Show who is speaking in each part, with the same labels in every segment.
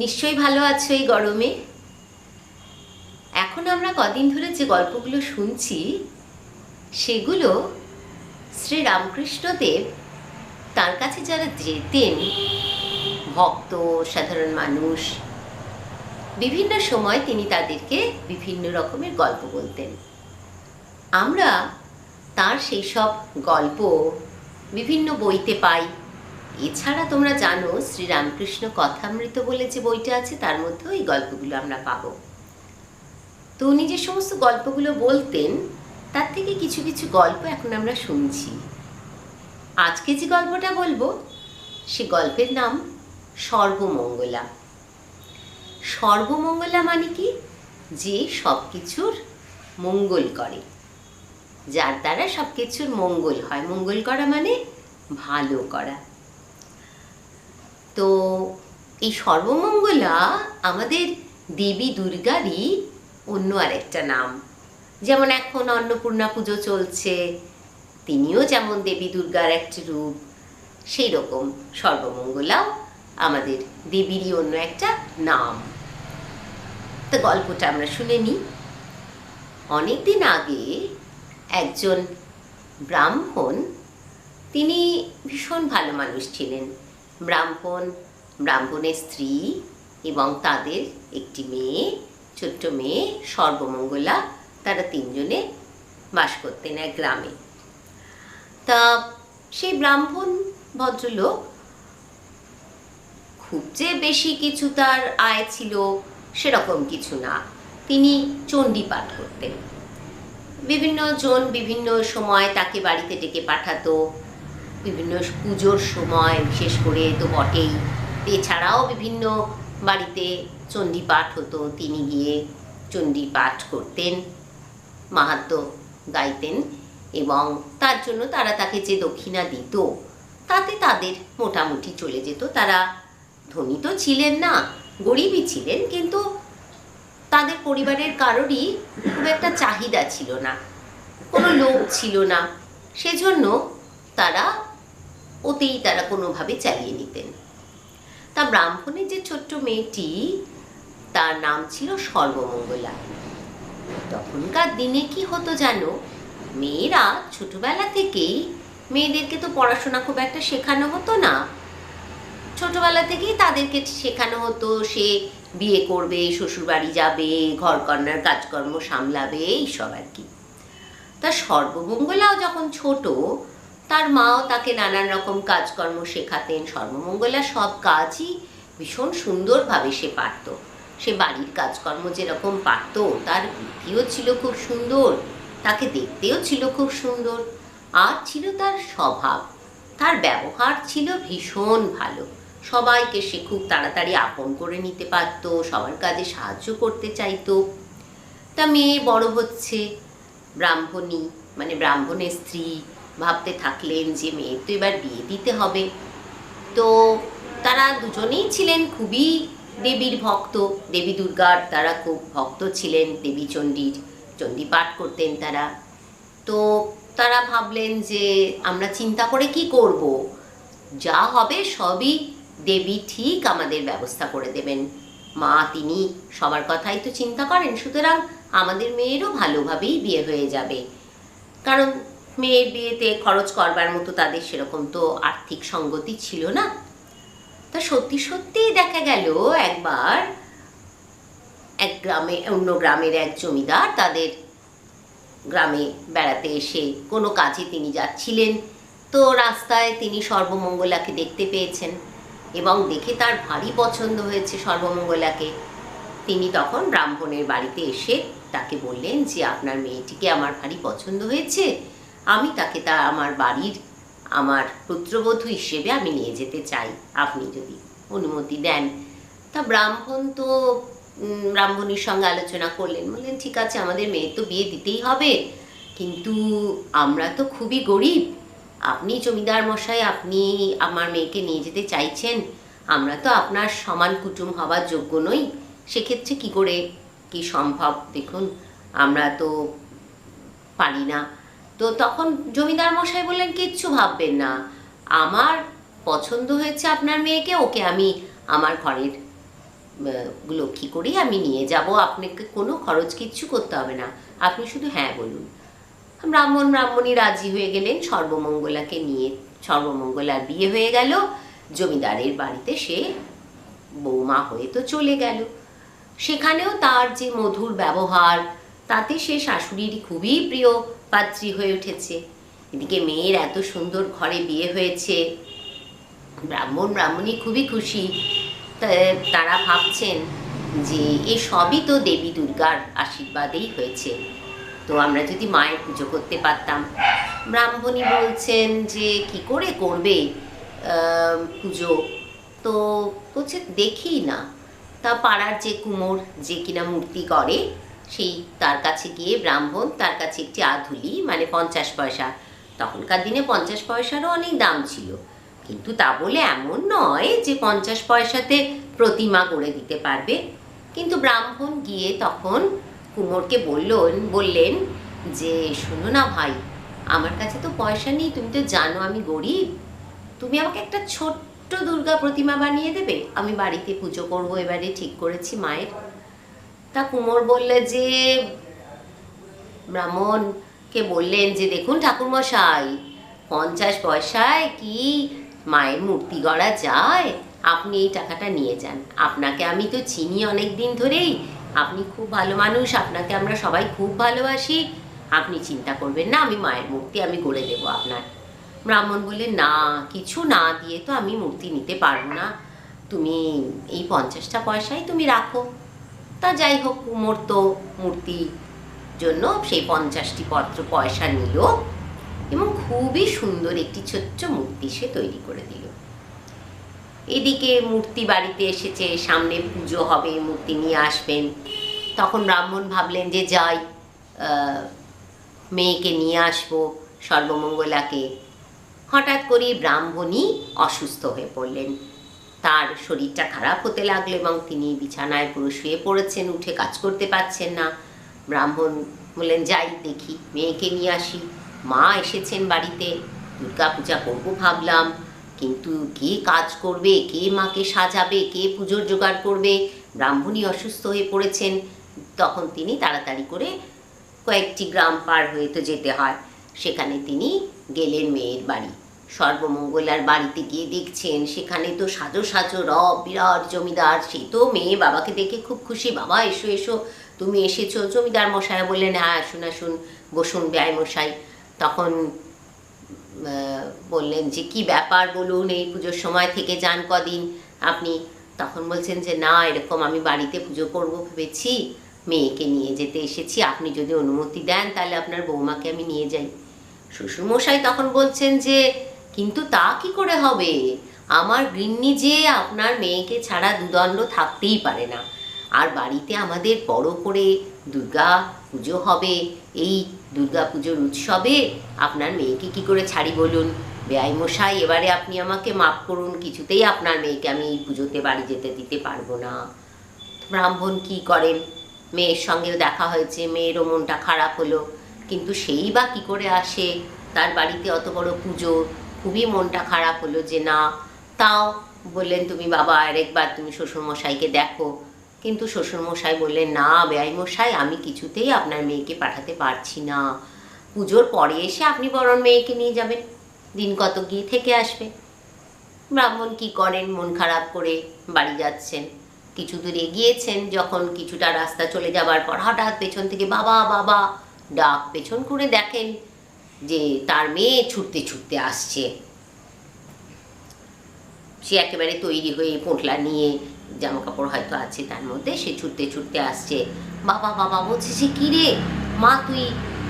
Speaker 1: নিশ্চয়ই ভালো আছো এই গরমে। এখন আমরা কদিন ধরে যে গল্পগুলো শুনছি, সেগুলো শ্রী রামকৃষ্ণদেব তার কাছে যারা যেতেন, ভক্ত, সাধারণ মানুষ, বিভিন্ন সময় তিনি তাদেরকে বিভিন্ন রকমের গল্প বলতেন। আমরা তার সেই সব গল্প বিভিন্ন বইতে পাই। এছাড়া তোমরা জানো শ্রীরামকৃষ্ণ কথামৃত বলে যে বইটা আছে, তার মধ্যেও এই গল্পগুলো আমরা পাবো। তো উনি যে সমস্ত গল্পগুলো বলতেন, তার থেকে কিছু কিছু গল্প এখন আমরা শুনছি। আজকে যে গল্পটা বলব, সে গল্পের নাম সর্বমঙ্গলা সর্বমঙ্গলা মানে কি? যে সব কিছুর মঙ্গল করে। যার দ্বারা সব কিছুর মঙ্গল হয়। মঙ্গল করা মানে ভালো করা। তো এই সর্বমঙ্গলা আমাদের দেবী দুর্গারই অন্য আরেকটা নাম। যেমন এখন অন্নপূর্ণা পুজো চলছে, তিনিও যেমন দেবী দুর্গার একটি রূপ সেই রকম সর্বমঙ্গলাও আমাদের দেবীরই অন্য একটা নাম। তো গল্পটা আমরা শুনে নিই অনেকদিন আগে একজন ব্রাহ্মণ, তিনি ভীষণ ভালো মানুষ ছিলেন। ব্রাহ্মণ, ব্রাহ্মণের স্ত্রী এবং তাদের একটি মেয়ে, ছোট্ট মেয়ে সর্বমঙ্গলা, তারা তিনজনে বাস করতেন এক গ্রামে। তা সেই ব্রাহ্মণ ভদ্রলোক খুব যে বেশি কিছু তার আয় ছিল সেরকম কিছু না। তিনি চণ্ডী পাঠ করতেন। বিভিন্ন জন বিভিন্ন সময় তাকে বাড়িতে ডেকে পাঠাতো বিভিন্ন পুজোর সময়, বিশেষ করে তো বটেই। এছাড়াও বিভিন্ন বাড়িতে চণ্ডী পাঠ হতো, তিনি গিয়ে চণ্ডী পাঠ করতেন, মাহাত্ম গাইতেন এবং তার জন্য তারা তাকে যে দক্ষিণা দিত, তাতে তাদের মোটামুটি চলে যেত। তারা ধনী তো ছিলেন না, গরিবই ছিলেন, কিন্তু তাদের পরিবারের কারোরই খুব একটা চাহিদা ছিল না, কোনো লোক ছিল না। সেজন্য তারা ওতেই তারা কোনোভাবে চালিয়ে নিতেন। তা ব্রাহ্মণের যে ছোট্ট মেয়েটি, তার নাম ছিল সর্বমঙ্গলা। তখনকার দিনে কি হতো জানো? মেয়েরা ছোটবেলা থেকেই, মেয়েদেরকে তো পড়াশোনা খুব একটা শেখানো হতো না। ছোটবেলা থেকেই তাদেরকে শেখানো হতো, সে বিয়ে করবে, শ্বশুরবাড়ি যাবে, ঘর কন্যার কাজকর্ম সামলাবে, এইসব আর কি। তা সর্বমঙ্গলাও যখন ছোট তার মাও তাকে নানান রকম কাজকর্ম শেখাতেন। সর্বমঙ্গলা সব কাজই ভীষণ সুন্দরভাবে সে পারত। সে বাড়ির কাজকর্ম যেরকম পারত, তার বুদ্ধিও ছিল খুব সুন্দর, তাকে দেখতেও ছিল খুব সুন্দর। আর ছিল তার স্বভাব, তার ব্যবহার ছিল ভীষণ ভালো। সবাইকে সে খুব তাড়াতাড়ি আপন করে নিতে পারত, সবার কাজে সাহায্য করতে চাইতো। তা মেয়ে বড় হচ্ছে, ব্রাহ্মণী মানে ব্রাহ্মণের স্ত্রী ভাবতে থাকলেন যে মেয়ের তো এবার বিয়ে দিতে হবে। তো তারা দুজনেই ছিলেন খুবই দেবীর ভক্ত। দেবী দুর্গার তারা খুব ভক্ত ছিলেন, দেবী চণ্ডীর, চণ্ডী পাঠ করতেন তারা। তো তারা ভাবলেন যে আমরা চিন্তা করে কি করব? যা হবে সবই দেবী ঠিক আমাদের ব্যবস্থা করে দেবেন। মা তিনি সবার কথাই তো চিন্তা করেন, সুতরাং আমাদের মেয়েরও ভালোভাবেই বিয়ে হয়ে যাবে। কারণ মেয়ের বিয়েতে খরচ করবার মতো তাদের সেরকম তো আর্থিক সঙ্গতি ছিল না। তা সত্যি সত্যিই দেখা গেল একবার এক গ্রামে, অন্য গ্রামের এক জমিদার তাদের গ্রামে বেড়াতে এসে কোনো কাজে তিনি যাচ্ছিলেন। তো রাস্তায় তিনি সর্বমঙ্গলাকে দেখতে পেয়েছেন এবং দেখে তার ভারী পছন্দ হয়েছে সর্বমঙ্গলাকে। তিনি তখন ব্রাহ্মণের বাড়িতে এসে তাকে বললেন যে, আপনার মেয়েটিকে আমার ভারী পছন্দ হয়েছে আমি তাকে তা আমার বাড়ির, আমার পুত্রবধূ হিসেবে আমি নিয়ে যেতে চাই। আপনি যদি অনুমতি দেন। তা ব্রাহ্মণ তো ব্রাহ্মণীর সঙ্গে আলোচনা করলেন। বললেন, ঠিক আছে, আমাদের মেয়ে তো বিয়ে দিতেই হবে। কিন্তু আমরা তো খুবই গরিব। আপনি জমিদার মশাই, আপনি আমার মেয়েকে নিয়ে যেতে চাইছেন। আমরা তো আপনার সমান কুটুম হওয়ার যোগ্য নই। সেক্ষেত্রে কি করে? কি সম্ভব? দেখুন, আমরা তো পারি না। তো তখন জমিদার মশাই বললেন, কিচ্ছু ভাববেন না। আমার পছন্দ হয়েছে আপনার মেয়েকে, ওকে আমি আমার ঘরের লক্ষ্মী করেই আমি নিয়ে যাব। আপনাকে কোনো খরচ কিচ্ছু করতে হবে না। আপনি শুধু হ্যাঁ বলুন। ব্রাহ্মণ, ব্রাহ্মণী রাজি হয়ে গেলেন। সর্বমঙ্গলাকে নিয়ে, সর্বমঙ্গলার বিয়ে হয়ে গেল। জমিদারের বাড়িতে সে বৌমা হয়ে তো চলে গেল। সেখানেও তার যে মধুর ব্যবহার, তাতে সে শাশুড়ির খুবই প্রিয়। পাত্রী হয়ে উঠেছে। এদিকে মেয়ের এত সুন্দর ঘরে বিয়ে হয়েছে। ব্রাহ্মণ, ব্রাহ্মণী খুবই খুশি। তারা ভাবছেন যে এ সবই তো দেবী দুর্গার আশীর্বাদেই হয়েছে। তো আমরা যদি মায়ের পুজো করতে পারতাম। ব্রাহ্মণী বলছেন যে কি করে করবে পুজো? তো বলছে, দেখি না। তা পাড়ার যে কুমোর যে কিনা মূর্তি করে সেই তার কাছে গিয়ে ব্রাহ্মণ, তার কাছে একটি আধুলি মানে পঞ্চাশ পয়সা। তখনকার দিনে পঞ্চাশ পয়সারও অনেক দাম ছিল। কিন্তু তা বলে এমন নয় যে পঞ্চাশ পয়সাতে প্রতিমা গড়ে দিতে পারবে। কিন্তু ব্রাহ্মণ গিয়ে তখন কুমোরকে বললেন বললেন যে, শোনো না ভাই, আমার কাছে তো পয়সা নেই, তুমি তো জানো আমি গরিব। তুমি আমাকে একটা ছোট্ট দুর্গা প্রতিমা বানিয়ে দেবে। আমি বাড়িতে পুজো করব, এবারে ঠিক করেছি মায়ের তা কুমোর বললে যে, ব্রাহ্মণকে বললেন যে, দেখুন ঠাকুরমশাই, পঞ্চাশ পয়সায় কি মায়ের মূর্তি গড়া যায়? আপনি এই টাকাটা নিয়ে যান। আপনাকে আমি তো চিনি অনেক দিন ধরেই। আপনি খুব ভালো মানুষ, আপনাকে আমরা সবাই খুব ভালোবাসি। আপনি চিন্তা করবেন না, আমি মায়ের মূর্তি আমি গড়ে দেবো আপনার। ব্রাহ্মণ বললেন, না, কিছু না দিয়ে তো আমি মূর্তি নিতে পারব না। তুমি এই পঞ্চাশটা পয়সাই তুমি রাখো। তা যাই হোক, কুমোর তো মূর্তি জন্য সেই পঞ্চাশটি পত্র পয়সা নিল এবং খুবই সুন্দর একটি ছোট্ট মূর্তি সে তৈরি করে দিল। এদিকে মূর্তি বাড়িতে এসেছে, সামনে পুজো হবে, মূর্তি নিয়ে আসবেন। তখন ব্রাহ্মণ ভাবলেন যে যাই মেয়েকে নিয়ে আসব, সর্বমঙ্গলাকে। হঠাৎ করেই ব্রাহ্মণী অসুস্থ হয়ে পড়লেন। তার শরীরটা খারাপ হতে লাগল এবং তিনি বিছানায় পুরো শুয়ে পড়েছেন, উঠে কাজ করতে পারছেন না। ব্রাহ্মণ বললেন, যাই, দেখি, মেয়েকে নিয়ে আসি। মা এসেছেন বাড়িতে। দুর্গা পূজা করব ভাবলাম, কিন্তু কে কাজ করবে, কে মাকে সাজাবে, কে পুজোর জোগাড় করবে? ব্রাহ্মণী অসুস্থ হয়ে পড়েছেন। তখন তিনি তাড়াতাড়ি করে কয়েকটি গ্রাম পার হয়ে তো যেতে হয়। সেখানে তিনি গেলেন মেয়ের বাড়ি। সর্বমঙ্গলার বাড়িতে গিয়ে দেখছেন, সেখানে তো সাজো সাজো রব, বিরাট জমিদার, সে তো মেয়ে, বাবাকে দেখে খুব খুশি। বাবা, এসো এসো, তুমি এসেছ। জমিদার মশাই বললেন হ্যাঁ আসুন আসুন, বসুন ব্যয় মশাই। তখন বললেন যে, কি ব্যাপার বলুন, এই পুজোর সময় থেকে যান কদিন আপনি? তখন বলছেন যে, না, এরকম আমি বাড়িতে পুজো করব ভেবেছি, মেয়েকে নিয়ে যেতে এসেছি। আপনি যদি অনুমতি দেন, তাহলে আপনার বৌমাকে আমি নিয়ে যাই। শ্বশুরমশাই তখন বলছেন যে কিন্তু তা কি করে হবে? আমার গৃহিণী যে আপনার মেয়েকে ছাড়া দুদণ্ড থাকতেই পারে না। আর বাড়িতে আমাদের বড় করে দুর্গা পুজো হবে, এই দুর্গা পুজোর উৎসবে আপনার মেয়েকে কি করে ছাড়ি বলুন? মশাই, এবারে আপনি আমাকে মাফ করুন, কিছুতেই আপনার মেয়েকে আমি এই পুজোতে বাড়ি যেতে দিতে পারব না। ব্রাহ্মণ কি করেন? মেয়ের সঙ্গেও দেখা হয়েছে, মেয়েরও মনটা খারাপ হলো। কিন্তু সেই বা কি করে আসে? তার বাড়িতে অত বড় পুজো খুবই মনটা খারাপ হলো যে, না, তাও বললেন তুমি বাবা, আরেকবার তুমি শ্বশুরমশাইকে দেখো। কিন্তু শ্বশুরমশাই বললেন, না বেআই মশাই আমি কিছুতেই আপনার মেয়েকে পাঠাতে পারছি না। পুজোর পরে এসে আপনি বরং মেয়েকে নিয়ে যাবেন। দিন কত গিয়ে থেকে আসবে। ব্রাহ্মণ কি করেন? মন খারাপ করে বাড়ি যাচ্ছেন। কিছু দূর এগিয়েছেন যখন কিছুটা রাস্তা চলে যাবার পর হঠাৎ পেছন থেকে বাবা বাবা ডাক পেছন করে দেখেন। যে তার মেয়ে ছুটতে ছুটতে আসছে। সে একেবারে তৈরি হয়ে পোঁটলা নিয়ে জামা কাপড় হয়তো আছে তার মধ্যে, সে ছুটতে ছুটতে আসছে। বাবা বাবা, বলছে, সে কী রে? মা, তুই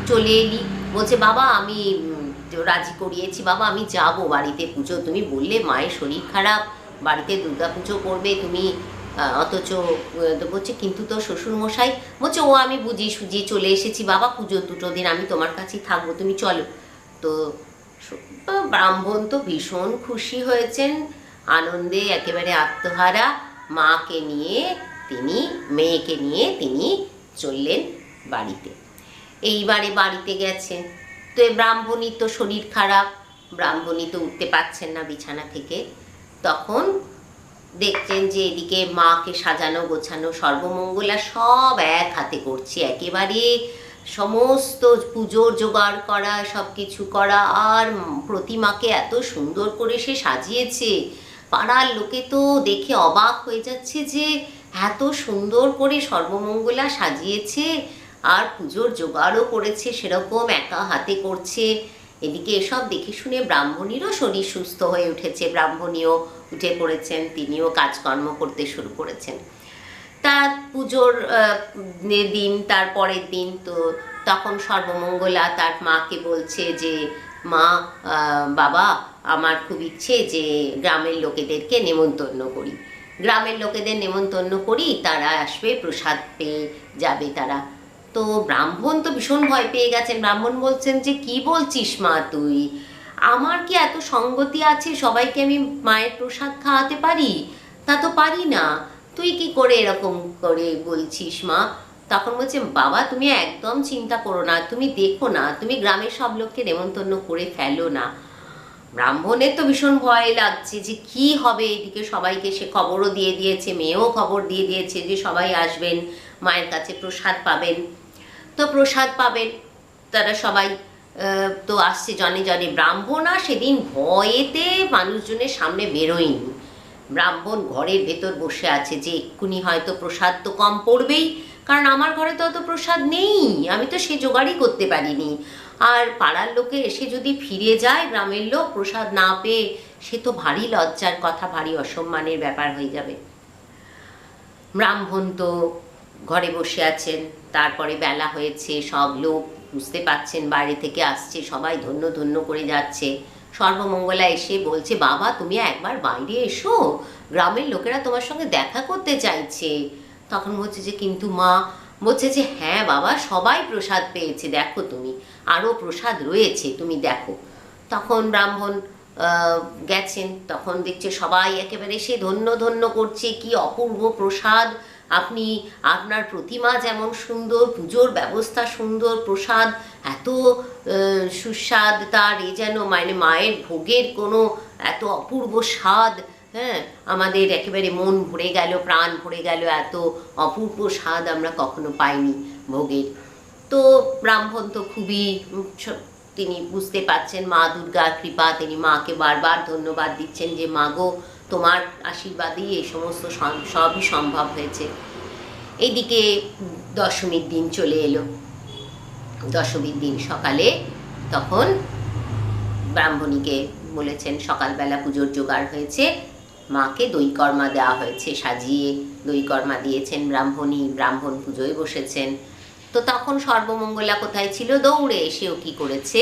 Speaker 1: চলে এলি? বলছে, বাবা, আমি রাজি করিয়েছি। বাবা, আমি যাব বাড়িতে পুজো। তুমি বললে মায়ের শরীর খারাপ, বাড়িতে দুর্গা পুজো করবে, তুমি অথচ বলছে, কিন্তু তো শ্বশুর মশাই বলছে, ও আমি বুঝি সুঝি চলে এসেছি, বাবা, পুজোর দুটো দিন আমি তোমার কাছেই থাকব, তুমি চলো। তো ব্রাহ্মণ তো ভীষণ খুশি হয়েছেন, আনন্দে একেবারে আত্মহারা, মাকে নিয়ে তিনি, মেয়েকে নিয়ে তিনি চললেন বাড়িতে। এইবারে বাড়িতে গেছেন তো ব্রাহ্মণী তো শরীর খারাপ ব্রাহ্মণী তো উঠতে পারছেন না বিছানা থেকে। তখন দেখছেন যে এদিকে মাকে সাজানো, গোছানো, সর্বমঙ্গলা সব এক হাতে করছে। একেবারে সমস্ত পুজোর জোগাড় করা সব কিছু করা, আর প্রতিমাকে এত সুন্দর করে সে সাজিয়েছে। পাড়ার লোকে তো দেখে অবাক হয়ে যাচ্ছে যে এত সুন্দর করে সর্বমঙ্গলা সাজিয়েছে, আর পুজোর জোগাড়ও করেছে, সেরকম একা হাতে করছে। এদিকে এসব দেখে শুনে ব্রাহ্মণীরও শরীর সুস্থ হয়ে উঠেছে। ব্রাহ্মণীও উঠে পড়েছেন তিনিও কাজকর্ম করতে শুরু করেছেন। তার পুজোর দিন, তার পরের দিন, তো তখন সর্বমঙ্গলা তার মাকে বলছে যে, মা বাবা, আমার খুব ইচ্ছে যে গ্রামের লোকেদেরকে নেমন্তন্ন করি। গ্রামের লোকেদের নেমন্তন্ন করি, তারা আসবে, প্রসাদ পেয়ে যাবে তারা। তো ব্রাহ্মণ তো ভীষণ ভয় পেয়ে গেছেন। ব্রাহ্মণ বলছেন যে, কি বলছিস মা তুই? আমার কি এত সঙ্গতি আছে? সবাইকে আমি মায়ের প্রসাদ খাওয়াতে পারি? তা তো পারি না। তুই কি করে এরকম করে বলছিস, মা? তখন বলছে, বাবা, তুমি একদম চিন্তা করো না। তুমি দেখো না। তুমি গ্রামের সব লোককে নেমন্তন্ন করে ফেলো না। ব্রাহ্মণের তো ভীষণ ভয় লাগছে যে কি হবে এদিকে। সবাইকে সে খবরও দিয়ে দিয়েছে, মেয়েও খবর দিয়ে দিয়েছে যে সবাই আসবেন, মায়ের কাছে প্রসাদ পাবেন। তো প্রসাদ পাবেন, তারা সবাই তো আসছে জনে জনে ব্রাহ্মণা সেদিন ভয়েতে মানুষজনের সামনে বেরোয়নি। ব্রাহ্মণ ঘরের ভেতর বসে আছে যে এক্ষুনি হয়তো প্রসাদ তো কম পড়বেই, কারণ আমার ঘরে তো অত প্রসাদ নেই, আমি তো সে জোগাড়ই করতে পারিনি। আর পাড়ার লোকে এসে যদি ফিরে যায় গ্রামের লোক, প্রসাদ না পেয়ে, সে তো ভারী লজ্জার কথা, ভারী অসম্মানের ব্যাপার হয়ে যাবে। ব্রাহ্মণ তো ঘরে বসে আছেন, তারপরে বেলা হয়েছে, সব লোক বুঝতে পাচ্ছেন বাইরে থেকে আসছে, সবাই ধন্য ধন্য করে যাচ্ছে। সর্বমঙ্গলা এসে বলছে, বাবা, তুমি একবার বাইরে এসো। গ্রামের লোকেরা তোমার সঙ্গে দেখা করতে চাইছে। তখন বলছে যে, কিন্তু মা, বলছে যে হ্যাঁ বাবা, সবাই প্রসাদ পেয়েছে। দেখো তুমি আরও প্রসাদ রয়েছে, তুমি দেখো। তখন ব্রাহ্মণ গেছেন। তখন দেখছে সবাই একেবারে সে ধন্য ধন্য করছে, কি অপূর্ব প্রসাদ। আপনি আপনার প্রতিমা যেমন সুন্দর, পুজোর ব্যবস্থা সুন্দর, প্রসাদ এত সুস্বাদ, তার এ যেন মানে মায়ের ভোগের কোনো এত অপূর্ব স্বাদ হ্যাঁ? আমাদের একেবারে মন ভরে গেল, প্রাণ ভরে গেল, এত অপূর্ব স্বাদ আমরা কখনো পাইনি ভোগের। তো ব্রাহ্মণ তো খুবই তিনি বুঝতে পাচ্ছেন মা দুর্গার কৃপা, তিনি মাকে বারবার ধন্যবাদ দিচ্ছেন যে, মা গো তোমার আশীর্বাদেই এই সমস্ত সবই সম্ভব হয়েছে। এইদিকে দশমীর দিন চলে এলো। দশমীর দিন সকালে তখন ব্রাহ্মণীকে বলেছেন, সকালবেলা পুজোর জোগাড় হয়েছে। মাকে দই কর্মা দেওয়া হয়েছে, সাজিয়ে দই কর্মা দিয়েছেন ব্রাহ্মণী, ব্রাহ্মণ পুজোয় বসেছেন। তো তখন সর্বমঙ্গলা কোথায় ছিল? দৌড়ে এসেও কি করেছে?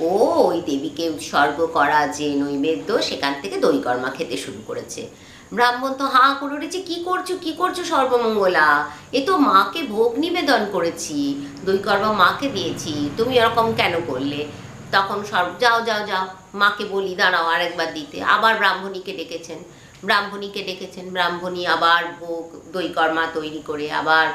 Speaker 1: ও, ওই দেবীকে উৎসর্গ করা যে নৈবেদ্য, সেখান থেকে দই কর্মা খেতে শুরু করেছে। ব্রাহ্মণ তো হাঁ করে উঠেছে, কী করছ, কি করছ সর্বমঙ্গলা? এ তো মাকে ভোগ নিবেদন করেছি দই কর্মা মাকে দিয়েছি, তুমি এরকম কেন করলে? তখন সর্ব যাও যাও যাও, মাকে বলি, দাঁড়াও আরেকবার দিতে। আবার ব্রাহ্মণীকে ডেকেছেন। ব্রাহ্মণীকে ডেকেছেন, ব্রাহ্মণী আবার ভোগ দই কর্মা তৈরি করে আবার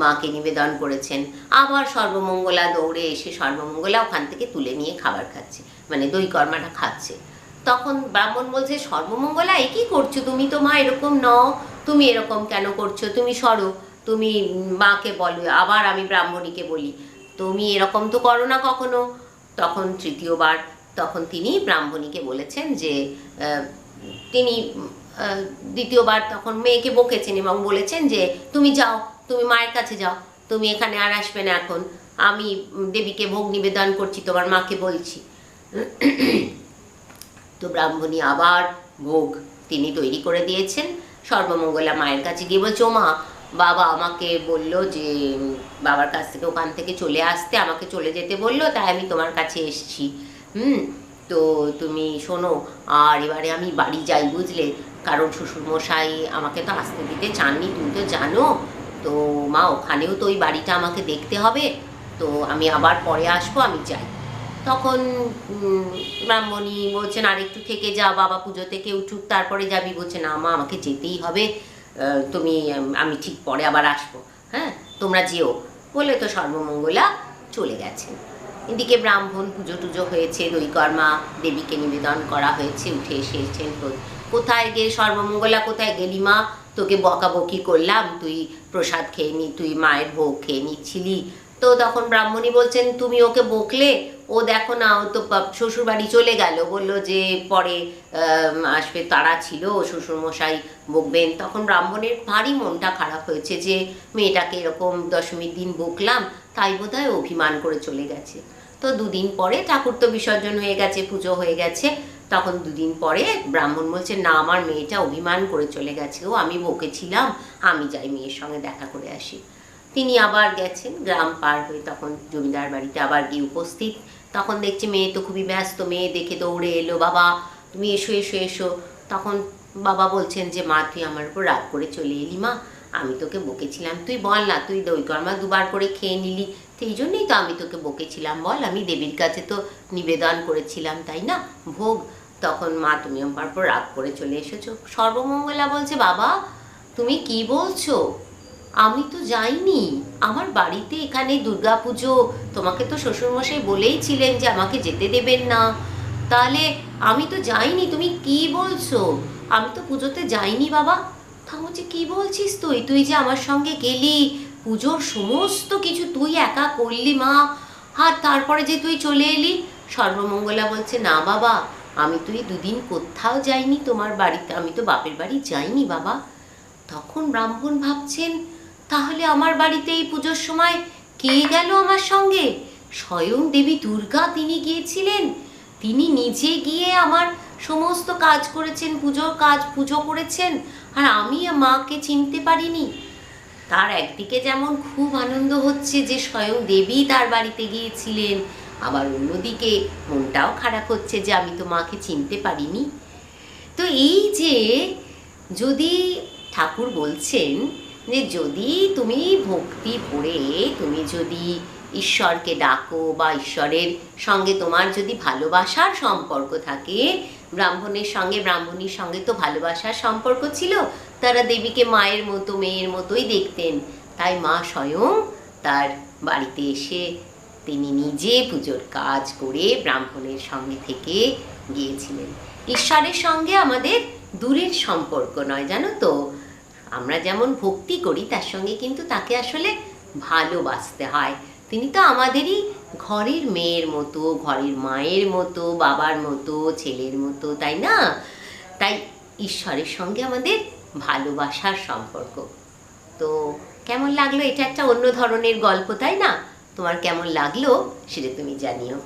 Speaker 1: মাকে নিবেদন করেছেন। আবার সর্বমঙ্গলা দৌড়ে এসে সর্বমঙ্গলা ওখান থেকে তুলে নিয়ে খাবার খাচ্ছে মানে দই কর্মাটা খাচ্ছে। তখন ব্রাহ্মণ বলছে, সর্বমঙ্গলা, এ কি করছ তুমি? তো মা এরকম নও। তুমি এরকম কেন করছ? তুমি সরো। তুমি মাকে বলো, আবার আমি ব্রাহ্মণীকে বলি, তুমি এরকম তো করো না কখনো। তখন তৃতীয়বার, তখন তিনি ব্রাহ্মণীকে বলেছেন যে তিনি দ্বিতীয়বার তখন মেয়েকে বকেছেন এবং বলেছেন যে, তুমি যাও তুমি মায়ের কাছে যাও। তুমি এখানে আর আসবে না এখন। আমি দেবীকে ভোগ নিবেদন করছি, তোমার মাকে বলছি। তো ব্রাহ্মণী আবার ভোগ তিনি তৈরি করে দিয়েছেন। সর্বমঙ্গলা মায়ের কাছে গিয়ে বলছে মা বাবা আমাকে বলল যে, বাবার কাছ থেকে ওখান থেকে চলে আসতে, আমাকে চলে যেতে বলল, তাই আমি তোমার কাছে এসেছি। হুম, তো তুমি শোনো, আর এবারে আমি বাড়ি যাই বুঝলে। কারণ শ্বশুরমশাই আমাকে তো আসতে দিতে চাননি, তুমি তো জানো। তো মা, ওখানেও তো ওই বাড়িটা আমাকে দেখতে হবে, তো আমি আবার পরে আসব, আমি যাই। তখন ব্রাহ্মণী বলছেন আর একটু থেকে যা, বাবা পুজো থেকে উঠুক, তারপরে যাবি। বলছে, না মা, আমাকে যেতেই হবে তুমি, আমি ঠিক পরে আবার আসব হ্যাঁ? তোমরা যেও। বলে তো সর্বমঙ্গলা চলে গেছেন। এদিকে ব্রাহ্মণ পুজো টুজো হয়েছে দৈকর্মা দেবীকে নিবেদন করা হয়েছে, উঠে এসেছেন। কোথায় গে, সর্বমঙ্গলা কোথায় গেলি মা? তোকে বকাবকি করলাম, তুই প্রসাদ খেয়ে নি, তুই মায়ের ভোগ খেয়ে নিচ্ছিলি। তো তখন ব্রাহ্মণী বলছেন, তুমি ওকে বকলে? ও দেখো না, ও তো শ্বশুর বাড়ি চলে গেল। বলল যে, পরে আসবে, তারা ছিল, শ্বশুরমশাই বকবেন। তখন ব্রাহ্মণের ভারী মনটা খারাপ হয়েছে যে, মেয়েটাকে এরকম দশমীর দিন বকলাম, তাই বোধহয় অভিমান করে চলে গেছে। তো দুদিন পরে ঠাকুর তো বিসর্জন হয়ে গেছে, পুজো হয়ে গেছে। তখন দুদিন পরে ব্রাহ্মণ বলছে, না, আমার মেয়েটা অভিমান করে চলে গেছে, ও আমি বকেছিলাম আমি যাই মেয়ের সঙ্গে দেখা করে আসি। তিনি আবার গেছেন, গ্রাম পার হয়ে তখন জমিদার বাড়িতে আবার গিয়ে উপস্থিত। তখন দেখছি মেয়ে তো খুবই ব্যস্ত, মেয়ে দেখে দৌড়ে এলো, বাবা, তুমি এসো এসো এসো। তখন বাবা বলছেন যে, মা, তুই আমার উপর রাগ করে চলে এলি, মা। আমি তোকে বকেছিলাম তুই বল না, তুই দইকর্মা দুবার করে খেয়ে নিলি। এই জন্যই তো আমি তোকে বকেছিলাম বল। আমি দেবীর কাছে তো নিবেদন করেছিলাম, তাই না? ভোগ তখন মা তুমি আমার উপর রাগ করে চলে এসেছ। সর্বমঙ্গলা বলছে, বাবা, তুমি কি বলছো? আমি তো যাইনি। আমার বাড়িতে এখানে দুর্গাপুজো, তোমাকে তো শ্বশুরমশাই বলেই ছিলেন যে আমাকে যেতে দেবেন না। তাহলে আমি তো যাইনি, তুমি কি বলছো? আমি তো পুজোতে যাইনি, বাবা। তা বলছে কি বলছিস তুই? তুই যে আমার সঙ্গে গেলি, পুজোর সমস্ত কিছু তুই একা করলি মা। আর তারপরে যে তুই চলে এলি? সর্বমঙ্গলা বলছে, না, বাবা আমি তো এই দুদিন কোথাও যাইনি তোমার বাড়িতে, আমি তো বাপের বাড়ি যাইনি বাবা। তখন ব্রাহ্মণ ভাবছেন, তাহলে আমার বাড়িতে এই পুজোর সময় কে গেল আমার সঙ্গে? স্বয়ং দেবী দুর্গা তিনি গিয়েছিলেন। তিনি নিজে গিয়ে আমার সমস্ত কাজ করেছেন, পুজোর কাজ, পুজো করেছেন, আর আমি মাকে চিনতে পারিনি। তার একদিকে যেমন খুব আনন্দ হচ্ছে যে স্বয়ং দেবী তার বাড়িতে গিয়েছিলেন আবার অন্যদিকে মনটাও খারাপ হচ্ছে যে আমি তো মাকে চিনতে পারিনি। তো এই যে যদি ঠাকুর বলছেন যে যদি তুমি ভক্তি ভরে, তুমি যদি ঈশ্বরকে ডাকো বা ঈশ্বরের সঙ্গে তোমার যদি ভালোবাসার সম্পর্ক থাকে, ব্রাহ্মণের সঙ্গে, ব্রাহ্মণীর সঙ্গে তো ভালোবাসার সম্পর্ক ছিল, তারা দেবীকে মায়ের মতো, মেয়ের মতোই দেখতেন। তাই মা স্বয়ং তার বাড়িতে এসে তিনি নিজে পুজোর কাজ করে ব্রাহ্মণের সঙ্গে থেকে গিয়েছিলেন। ঈশ্বরের সঙ্গে আমাদের দূরের সম্পর্ক নয়, জানো তো? আমরা যেমন ভক্তি করি, তার সঙ্গে কিন্তু তাকে আসলে ভালোবাসতে হয়। তিনি তো আমাদেরই ঘরের মেয়ের মতো, ঘরের মায়ের মতো, বাবার মতো, ছেলের মতো, তাই না? তাই ঈশ্বরের সঙ্গে আমাদের ভালোবাসার সম্পর্ক। তো কেমন লাগল? এটা একটা অন্য ধরনের গল্প, তাই না? তোমার কেমন লাগল সেটা তুমি জানিও।